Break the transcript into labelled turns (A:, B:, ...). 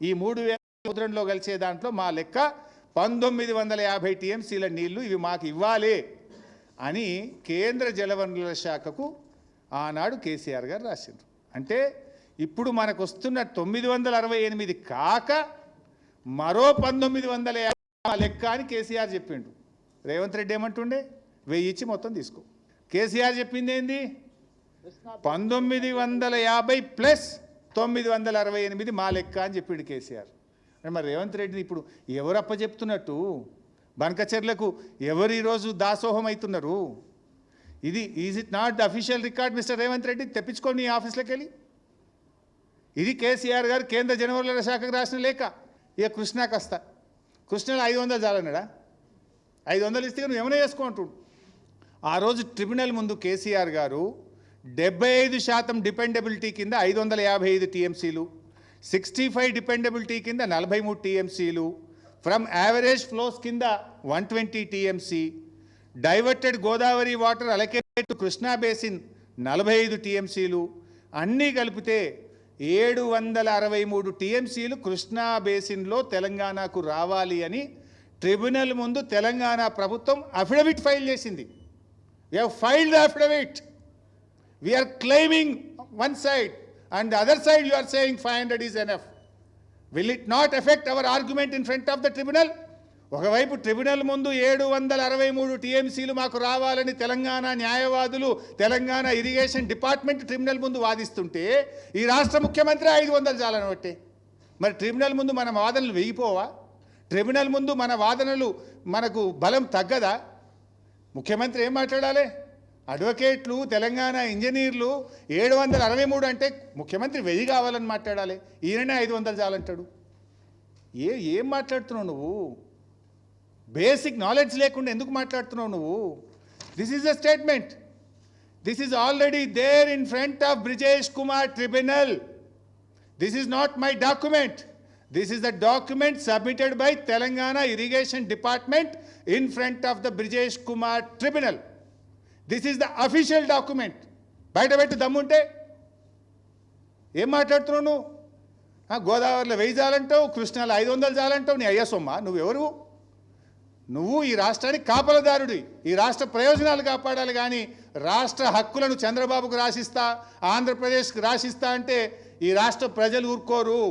A: ఈ మూడు వేల సముద్రంలో కలిసే దాంట్లో మా లెక్క పంతొమ్మిది వందల యాభై టీఎంసీల నీళ్ళు ఇవి మాకు ఇవ్వాలి అని కేంద్ర జలవనరుల శాఖకు ఆనాడు కేసీఆర్ గారు రాసిండ్రు. అంటే ఇప్పుడు మనకు వస్తున్న తొమ్మిది వందల అరవై ఎనిమిది కాక మరో పంతొమ్మిది వందల యాభై లెక్క అని కేసీఆర్ చెప్పిండు. రేవంత్ రెడ్డి ఏమంటుండే? వెయ్యి ఇచ్చి మొత్తం తీసుకో. కేసీఆర్ చెప్పింది ఏంది పంతొమ్మిది వందల యాభై ప్లస్ తొమ్మిది వందల అరవై ఎనిమిది మా లెక్క అని చెప్పిండు కేసీఆర్ మరి రేవంత్ రెడ్డిని ఇప్పుడు ఎవరు అప్పచెప్తున్నట్టు బనకచర్లకు ఎవరు ఈరోజు దాసోహం అవుతున్నారు ఇది is it not the official record Mr Revanth Reddy? తెప్పించుకోండి ఈ ఆఫీస్లోకి వెళ్ళి. ఇది కేసీఆర్ గారు కేంద్ర జనవరుల శాఖకు రాసిన లేఖ. ఇక కృష్ణా కస్త. కృష్ణలో ఐదు వందలు చాలన్నాడా ఐదు వందలు ఇస్తే నువ్వు ఏమైనా చేసుకో ఆ రోజు ట్రిబ్యునల్ ముందు కేసీఆర్ గారు డెబ్బై ఐదు శాతం డిపెండబిలిటీ కింద ఐదు వందల యాభై ఐదు టీఎంసీలు సిక్స్టీ ఫైవ్ డిపెండబిలిటీ కింద నలభై మూడు టీఎంసీలు ఫ్రమ్ యావరేజ్ ఫ్లోస్ కింద one twenty TMC diverted Godavari water allocate Krishna basin నలభై ఐదు టీఎంసీలు అన్నీ కలిపితే ఏడు వందల అరవై మూడు టీఎంసీలు కృష్ణా బేసిన్లో తెలంగాణకు రావాలి అని ట్రిబ్యునల్ ముందు తెలంగాణ ప్రభుత్వం అఫిడవిట్ ఫైల్ చేసింది. You have affidavit we are claiming one side and other side the are saying five hundred saying 500 is enough. Will it not affect our argument in front of ఒకవైపు tribunal ముందు ఏడు వందల అరవై మూడు టీఎంసీలు మాకు రావాలని తెలంగాణ న్యాయవాదులు తెలంగాణ ఇరిగేషన్ డిపార్ట్మెంట్ ట్రిబ్యునల్ ముందు వాదిస్తుంటే ఈ రాష్ట్ర ముఖ్యమంత్రి ఐదు వందలు చాలనబట్టే మరి ట్రిబ్యునల్ ముందు మన వాదనలు వెయ్యిపోవా ట్రిబ్యునల్ ముందు మన వాదనలు మనకు బలం తగ్గదా? ముఖ్యమంత్రి ఏం మాట్లాడాలి? అడ్వకేట్లు తెలంగాణ ఇంజనీర్లు ఏడు వందల అరవై మూడు అంటే ముఖ్యమంత్రి వెయ్యి కావాలని మాట్లాడాలి. ఈయననే ఐదు వందలు చాలంటాడు. ఏ ఏం మాట్లాడుతున్నావు నువ్వు? బేసిక్ నాలెడ్జ్ లేకుండా ఎందుకు మాట్లాడుతున్నావు నువ్వు? This is a statement this is already there in front of Brijesh Kumar tribunal this is not my document this is the document submitted by Telangana irrigation department in front of the Brijesh Kumar tribunal this is the official document బయట పెట్టి దమ్ముంటే ఏం మాట్లాడుతున్నావు నువ్వు? గోదావరిలో వెయ్యి చాలంటావు కృష్ణాలో ఐదు వందలు చాలంటావు నీ అయ్యసొమ్మ నువ్వెవరు? నువ్వు ఈ రాష్ట్రానికి కాపలదారుడి ఈ రాష్ట్ర ప్రయోజనాలు కాపాడాలి కానీ రాష్ట్ర హక్కులను చంద్రబాబుకు రాసిస్తా ఆంధ్రప్రదేశ్కి రాసిస్తా అంటే ఈ రాష్ట్ర ప్రజలు ఊరుకోరు.